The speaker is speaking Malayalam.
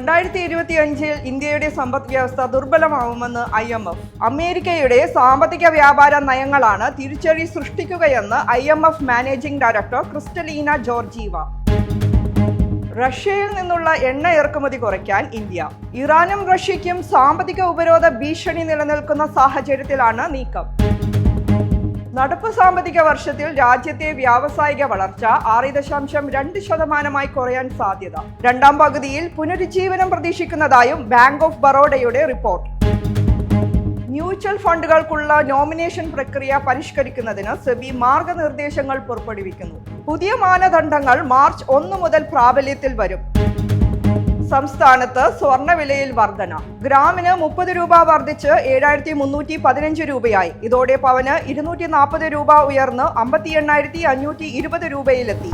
രണ്ടായിരത്തി ഇരുപത്തി അഞ്ചിൽ ഇന്ത്യയുടെ സമ്പദ് വ്യവസ്ഥ ദുർബലമാവുമെന്ന് ഐ എം എഫ്. അമേരിക്കയുടെ സാമ്പത്തിക വ്യാപാര നയങ്ങളാണ് തിരിച്ചടി സൃഷ്ടിക്കുകയെന്ന് I M F managing director Kristalina Georgieva. റഷ്യയിൽ നിന്നുള്ള എണ്ണ ഇറക്കുമതി കുറയ്ക്കാൻ ഇന്ത്യ. ഇറാനും റഷ്യയ്ക്കും സാമ്പത്തിക ഉപരോധ ഭീഷണി നിലനിൽക്കുന്ന സാഹചര്യത്തിലാണ് നീക്കം. നടപ്പ് സാമ്പത്തിക വർഷത്തിൽ രാജ്യത്തെ വ്യാവസായിക വളർച്ച ആറ് ദശാംശം രണ്ട് ശതമാനമായി കുറയാൻ സാധ്യത. രണ്ടാം പകുതിയിൽ പുനരുജ്ജീവനം പ്രതീക്ഷിക്കുന്നതായും ബാങ്ക് ഓഫ് ബറോഡയുടെ റിപ്പോർട്ട്. മ്യൂച്വൽ ഫണ്ടുകൾക്കുള്ള നോമിനേഷൻ പ്രക്രിയ പരിഷ്കരിക്കുന്നതിന് സെബി മാർഗനിർദ്ദേശങ്ങൾ പുറപ്പെടുവിക്കുന്നു. പുതിയ മാനദണ്ഡങ്ങൾ മാർച്ച് ഒന്ന് മുതൽ പ്രാബല്യത്തിൽ വരും. സംസ്ഥാനത്ത് സ്വർണവിലയിൽ വർധന. ഗ്രാമിന് മുപ്പത് രൂപ വർദ്ധിച്ച് ഏഴായിരത്തി മുന്നൂറ്റി പതിനഞ്ച് രൂപയായി. ഇതോടെ പവന് ഇരുന്നൂറ്റി നാൽപ്പത് രൂപ ഉയർന്ന് അമ്പത്തി എണ്ണായിരത്തി അഞ്ഞൂറ്റി ഇരുപത് രൂപയിലെത്തി.